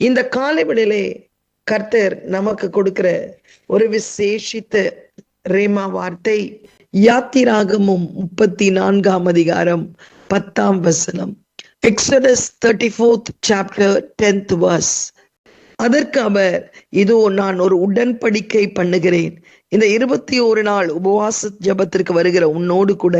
இந்த காலைவெளியிலே கர்த்தர் நமக்கு கொடுக்கிற ஒரு விசேஷித்த ரேமா வார்த்தை யாத்திராகமும் முப்பத்தி நான்காம் அதிகாரம் பத்தாம் வசனம். Exodus thirty fourth chapter tenth verse அதற்கு அவர் இதோ நான் ஒரு உடன்படிக்கை பண்ணுகிறேன். இந்த இருபத்தி ஒரு நாள் உபவாச ஜபத்திற்கு வருகிற உன்னோடு கூட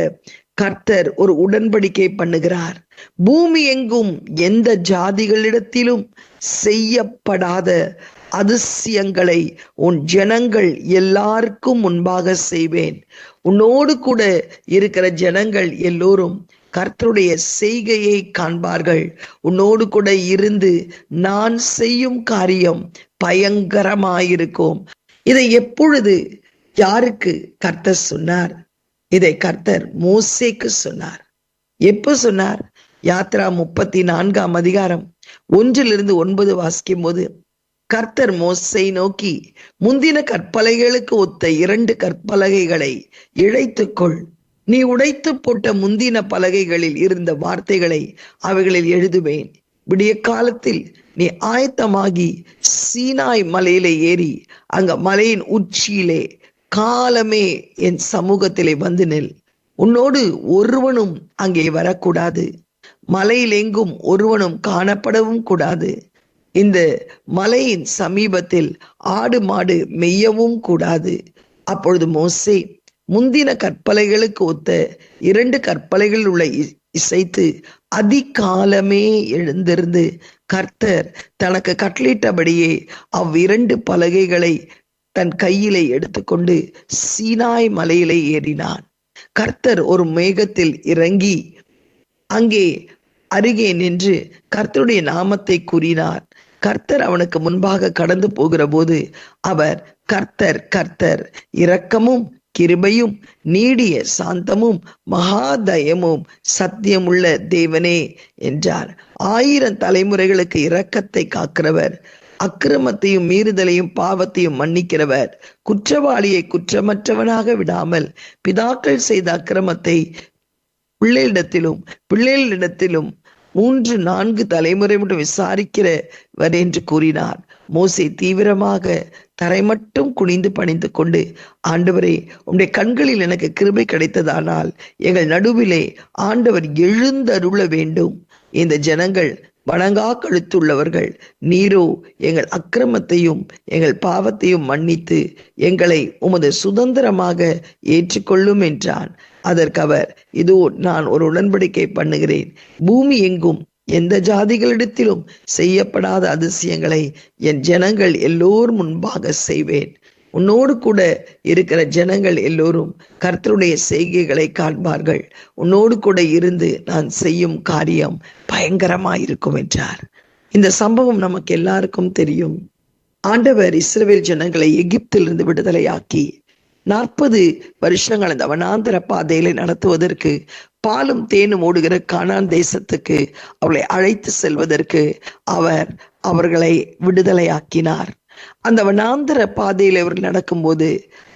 கர்த்தர் ஒரு உடன்படிக்கை பண்ணுகிறார். பூமி எங்கும் எந்த ஜாதிகளிடத்திலும் செய்யப்படாத அதிசயங்களை உன் ஜனங்கள் எல்லாருக்கும் முன்பாக செய்வேன். உன்னோடு கூட இருக்கிற ஜனங்கள் எல்லோரும் கர்த்தருடைய செய்கையை காண்பார்கள். உன்னோடு கூட இருந்து நான் செய்யும் காரியம் பயங்கரமாயிருக்கும். இதை எப்பொழுது யாருக்கு கர்த்தர் சொன்னார்? இதை கர்த்தர் மோசேக்கு சொன்னார். எப்போ சொன்னார்? யாத்ரா முப்பத்தி நான்காம் அதிகாரம். ஒன்றிலிருந்து ஒன்பது வாசிக்கும் போது கர்த்தர் மோசை நோக்கி முந்தின கற்பலகைகளுக்கு ஒத்த இரண்டு கற்பலகைகளை இழைத்துக்கொள். நீ உடைத்து போட்ட முந்தின பலகைகளில் இருந்த வார்த்தைகளை அவைகளில் எழுதுவேன். விடிய காலத்தில் நீ ஆயத்தமாகி சீனாய் மலையிலே ஏறி அங்க மலையின் உச்சியிலே காலமே என் சமூகத்திலே வந்து நெல். உன்னோடு ஒருவனும் அங்கே வரக்கூடாது. மலையில் எங்கும் ஒருவனும் காணப்படவும் கூடாது. இந்த மலையின் சமீபத்தில் ஆடு மாடு மெய்யவும் கூடாது. அப்பொழுது மோசே முந்தின கற்பலைகளுக்கு ஒத்த இரண்டு கற்பலைகள் உள்ள இசைத்து அதிகாலமே எழுந்திருந்து கர்த்தர் தனக்கு கட்டளிட்டபடியே அவ்விரண்டு பலகைகளை தன் கையிலே எடுத்துக்கொண்டு சீனாய் மலையிலே ஏறினான். கர்த்தர் ஒரு மேகத்தில் இறங்கி அங்கே அருகே நின்று கர்த்தருடைய நாமத்தை கூறினார். கர்த்தர் அவனுக்கு முன்பாக கடந்து போகிற போது அவர் கர்த்தர் கர்த்தர் இரக்கமும் கிருபையும் நீடிய சாந்தமும் மகாதயமும் சத்தியமுள்ள தேவனே என்றார். ஆயிரம் தலைமுறைகளுக்கு இரக்கத்தை காக்கிறவர் அக்கிரமத்தையும் மீறுதலையும் பாவத்தையும் மன்னிக்கிறவர் குற்றவாளியை குற்றமற்றவனாக விடாமல் பிதாக்கள் செய்த அக்கிரமத்தை பிள்ளைகளிடத்திலும் பிள்ளைகளிடத்திலும் மூன்று நான்கு தலைமுறை மட்டும் விசாரிக்கிறவர் என்று கூறினார். மோசை தீவிரமாக தரை மட்டும் குனிந்து பணிந்து கொண்டு ஆண்டவரே உம்முடைய கண்களில் எனக்கு கிருபை கிடைத்ததானால் எங்கள் நடுவிலே ஆண்டவர் எழுந்தருள வேண்டும். இந்த ஜனங்கள் வணங்கா கழுத்துள்ளவர்கள். நீரோ எங்கள் அக்கிரமத்தையும் எங்கள் பாவத்தையும் மன்னித்து எங்களை உமது சுதந்திரமாக ஏற்றுக்கொள்ளும் என்றான். அதற்கு அவர் இதோ நான் ஒரு உடன்படிக்கை பண்ணுகிறேன். பூமி எங்கும் எந்த ஜாதிகளிடத்திலும் செய்யப்படாத அதிசயங்களை என் ஜனங்கள் எல்லோர் முன்பாக செய்வேன். உன்னோடு கூட இருக்கிற ஜனங்கள் எல்லோரும் கர்த்தருடைய செய்கைகளை காண்பார்கள். உன்னோடு கூட இருந்து நான் செய்யும் காரியம் பயங்கரமாயிருக்கும் என்றார். இந்த சம்பவம் நமக்கு எல்லாருக்கும் தெரியும். ஆண்டவர் இஸ்ரவேல் ஜனங்களை எகிப்திலிருந்து விடுதலையாக்கி நாற்பது வருஷங்கள் அந்த வனாந்திர பாதையில நடத்துவதற்கு பாலும் தேனும் ஓடுகிற கானான் தேசத்துக்கு அவளை அழைத்து செல்வதற்கு அவர் அவர்களை விடுதலையாக்கினார். அந்த வனாந்தர பாதையில் அவர்கள் நடக்கும்போது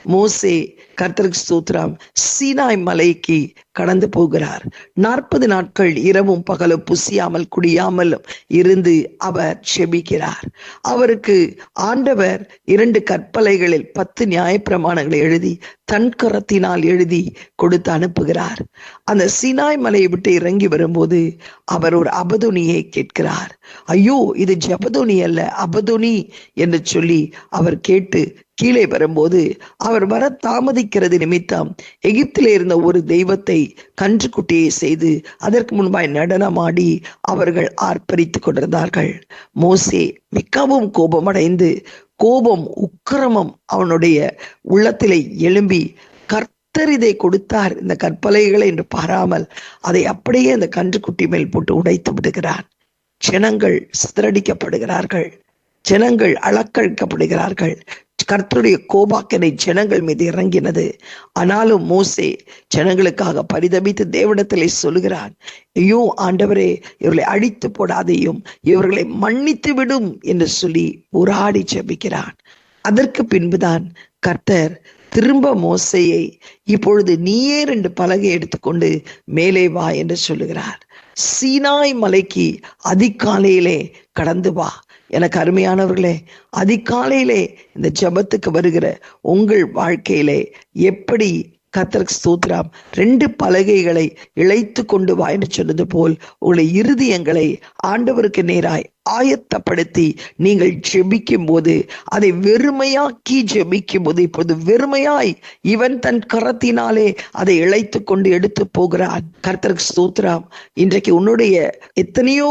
மோசே கர்த்தருக்கு ஸ்தோத்திரம். சீனாய் மலைக்கு கடந்து போகிறார். நாற்பது நாட்கள் இரவும் பகலும் புசியாமல் குடியாமல் இருந்து அவர் செபிக்கிறார். அவருக்கு ஆண்டவர் இரண்டு கற்பலைகளில் பத்து நியாயப்பிரமாணங்களை எழுதி தன் கரத்தினால் எழுதி கொடுத்து அனுப்புகிறார். அந்த சீனாய் மலையை விட்டு இறங்கி வரும்போது அவர் ஒரு அபதுனியை கேட்கிறார். ஐயோ இது ஜபதுனி அல்ல அபதுனி என்று சொல்லி அவர் கேட்டு கீழே வரும்போது அவர் வர தாமதிக்கிறது நிமித்தம் எகிப்திலே இருந்த ஒரு தெய்வத்தை கன்றுக்குட்டியை செய்து அதற்கு முன்பாய் நடனமாடி அவர்கள் ஆர்ப்பரித்துக் கொண்டிருந்தார்கள். மோசே மிகவும் கோபமடைந்து கோபம் உக்கிரமம் அவனுடைய உள்ளத்திலே எழும்பி கர்த்தர் இதை கொடுத்தார் இந்த கற்பலைகளை என்று பாராமல் அதை அப்படியே அந்த கன்றுக்குட்டி மேல் போட்டு உடைத்து விடுகிறார். ஜனங்கள் சிதறடிக்கப்படுகிறார்கள். ஜனங்கள் அளக்கழிக்கப்படுகிறார்கள் கர்த்தருடைய கோபாக்கனை ஜனங்கள் மீது இறங்கினது. ஆனாலும் மோசே ஜனங்களுக்காக பரிதபித்து தேவடத்திலே சொல்கிறான் ஐயோ ஆண்டவரே இவர்களை அழித்து போடாதையும் இவர்களை மன்னித்து விடும் என்று சொல்லி போராடி ஜபிக்கிறான் அதற்கு பின்புதான் கர்த்தர் திரும்ப மோசையை இப்பொழுது நீயே ரெண்டு பலகை எடுத்துக்கொண்டு மேலே வா என்று சொல்லுகிறார். சீனாய் மலைக்கு அதிகாலையிலே கடந்து வா. எனக்கு அருமையானவர்களே அதிகாலையிலே இந்த ஜபத்துக்கு வருகிற உங்கள் வாழ்க்கையிலே எப்படி கத்தருக்கு ஸ்தோத்திரம். ரெண்டு பலகைகளை இழைத்து கொண்டு வா சொன்னது போல் உங்களை இருதயங்களை ஆண்டவருக்கு நேராய் ஆயத்தப்படுத்தி நீங்கள் ஜெபிக்கும் போது அதை வெறுமையாக்கி ஜெபிக்கும் போது இப்போது வெறுமையாய் இவன் தன் கரத்தினாலே அதை இழைத்து கொண்டு எடுத்து போகிறான். கர்த்தருக்கு ஸ்தோத்திரம். இன்றைக்கு உன்னுடைய எத்தனையோ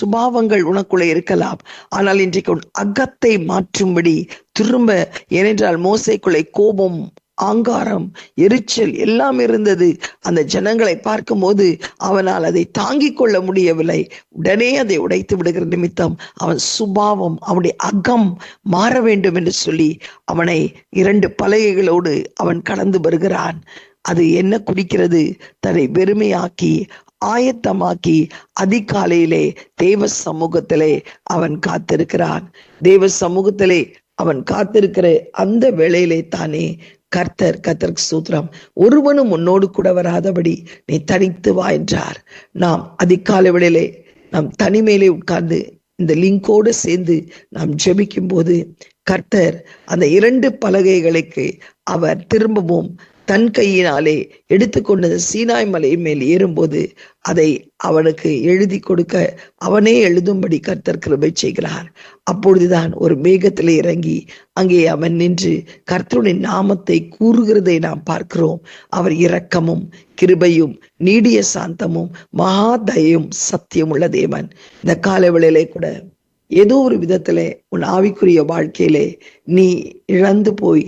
சுபாவங்கள் உனக்குள்ளே இருக்கலாம். ஆனால் இன்றைக்கு உன் அகத்தை மாற்றும்படி திரும்ப ஏனென்றால் மோசைக்குள்ளே கோபம் ஆங்காரம் எரிச்சல் எல்லாம் இருந்தது. அந்த ஜனங்களை பார்க்கும்போது அவனால் அதை தாங்கிக் கொள்ள முடியவில்லை. உடனே அதை உடைத்து விடுகிற நிமித்தம் அவன் சுபாவம் அவனுடைய அகம் மாற வேண்டும் என்று சொல்லி அவனை இரண்டு பலகைகளோடு அவன் கடந்து வருகிறான். அது என்ன குறிக்கிறது? தன்னை வெறுமையாக்கி ஆயத்தமாக்கி அதிகாலையிலே தேவ சமூகத்திலே அவன் காத்திருக்கிறான். தேவ சமூகத்திலே அவன் காத்திருக்கிற அந்த வேளையிலே தானே கர்த்தர் கர்த்தருக்கு சூத்திரம் ஒருவனும் உன்னோடு கூட வராதபடி நீ தனித்து வா என்றார். நாம் அதிகாலை வேளையிலே நாம் தனிமையிலே உட்கார்ந்து இந்த லிங்கோடு சேர்ந்து நாம் ஜெபிக்கும் போது கர்த்தர் அந்த இரண்டு பலகைகளுக்கு அவர் திரும்பவும் தன் கையினாலே எடுத்துக்கொண்டது சீனாய் மலை மேல் ஏறும்போது அதை அவனுக்கு எழுதி கொடுக்க அவனே எழுதும்படி கர்த்தர் கிருபை செய்கிறார். அப்பொழுதுதான் ஒரு மேகத்திலே இறங்கி அங்கே அவன் நின்று கர்த்தருடைய நாமத்தை கூறுகிறதை நாம் பார்க்கிறோம். அவர் இரக்கமும் கிருபையும் நீடிய சாந்தமும் மகாதயும் சத்தியம் உள்ள தேவன். இந்த காலவெளியிலே கூட ஏதோ ஒரு விதத்திலே உன் ஆவிக்குரிய வாழ்க்கையிலே நீ இழந்து போய்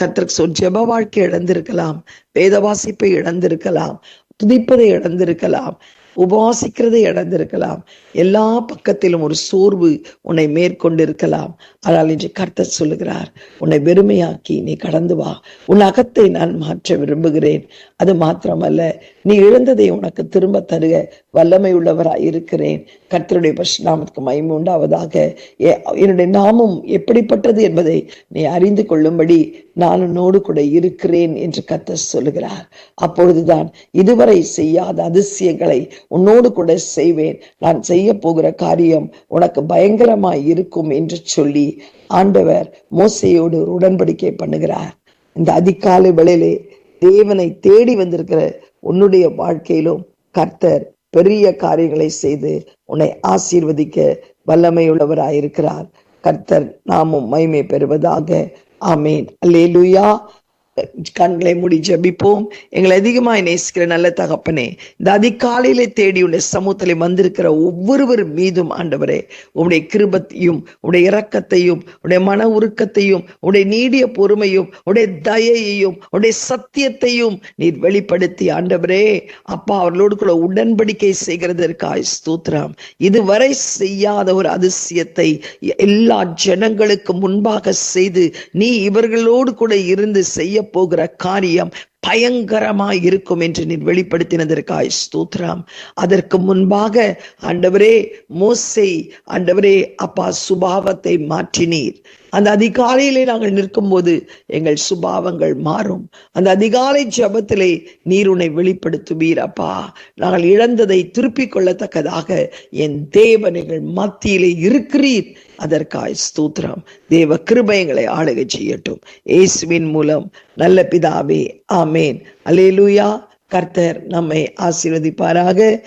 கத்தருக்கு சொல் ஜெப வாழ்க்கை இழந்திருக்கலாம் வேத வாசிப்பை இழந்திருக்கலாம் துதிப்பதை இழந்திருக்கலாம். உபவாசிக்கிறதை இழந்திருக்கலாம் எல்லா பக்கத்திலும் ஒரு சோர்வு உன்னை மேற்கொண்டிருக்கலாம். ஆனால் இன்று கர்த்தர் சொல்லுகிறார் உன்னை வெறுமையாக்கி நீ கடந்து வா. உன் அகத்தை நான் மாற்ற விரும்புகிறேன். அது மாத்திரமல்ல நீ இழந்ததை உனக்கு திரும்ப தருக. வல்லமை உள்ளவராய் இருக்கிறேன். கர்த்தருடைய பரிசுநாமத்துக்கு மகிமை உண்டாவதாக. என்னுடைய நாமம் எப்படிப்பட்டது என்பதை நீ அறிந்து கொள்ளும்படி நான் உன்னோடு கூட இருக்கிறேன் என்று கர்த்தர் சொல்லுகிறார். அப்பொழுதுதான் இதுவரை செய்யாத அதிசயங்களை உன்னோடு கூட செய்வேன். நான் செய்ய போகிற காரியம் உனக்கு பயங்கரமாய் இருக்கும் என்று சொல்லி ஆண்டவர் மோசையோடு ஒரு உடன்படிக்கை பண்ணுகிறார். இந்த அதிகாலை வேளையிலே தேவனை தேடி வந்திருக்கிற உன்னுடைய வாழ்க்கையிலும் கர்த்தர் பெரிய காரியங்களை செய்து உன்னை ஆசீர்வதிக்க வல்லமையுள்ளவராயிருக்கிறார். கர்த்தர் நாமும் மைமை பெறுவதாக. ஆமேன். அல்லேலூயா. கண்களை மூடி ஜபிப்போம். எங்களை அதிகமாக நேசிக்கிற நல்ல தகப்பனே இந்த அதிகாலையிலே தேடி உடைய சமூகத்திலே வந்திருக்கிற ஒவ்வொருவர் மீதும் ஆண்டவரே உடைய கிருபத்தையும் உடைய இரக்கத்தையும் உடைய மன உருக்கத்தையும் உடைய நீடிய பொறுமையும் உடைய தயையையும் உடைய சத்தியத்தையும் நீர் வெளிப்படுத்தி ஆண்டவரே. அப்பா அவர்களோடு கூட உடன்படிக்கை செய்கிறதற்காய் ஸ்தோத்திரம். இதுவரை செய்யாத ஒரு அதிசயத்தை எல்லா ஜனங்களுக்கு முன்பாக செய்து நீ இவர்களோடு கூட இருந்து செய்ய போகிற காரியம் பயங்கரமாய் இருக்கும் என்று நீர் வெளிப்படுத்தினதற்காய் ஸ்தூத்ராம் அதற்கு முன்பாக ஆண்டவரே மோசை ஆண்டவரே அப்பா சுபாவத்தை மாற்றினீர். அந்த அதிகாலையிலே நாங்கள் நிற்கும் போது எங்கள் சுபாவங்கள் மாறும். அந்த அதிகாலை ஜபத்திலே நீர் உன்னை வெளிப்படுத்துவீர் அப்பா. நாங்கள் இழந்ததை திருப்பிக் கொள்ளத்தக்கதாக என் தேவன் எங்கள் மத்தியிலே இருக்கிறீர். அதற்காய் ஸ்தூத்ரம் தேவ கிருபயங்களை ஆளுகை செய்யட்டும். இயேசுவின் மூலம் நல்ல பிதாவே ஆம் ஆமேன். அலேலூயா கர்த்தர் நம்மை ஆசீர்வதிப்பாராக.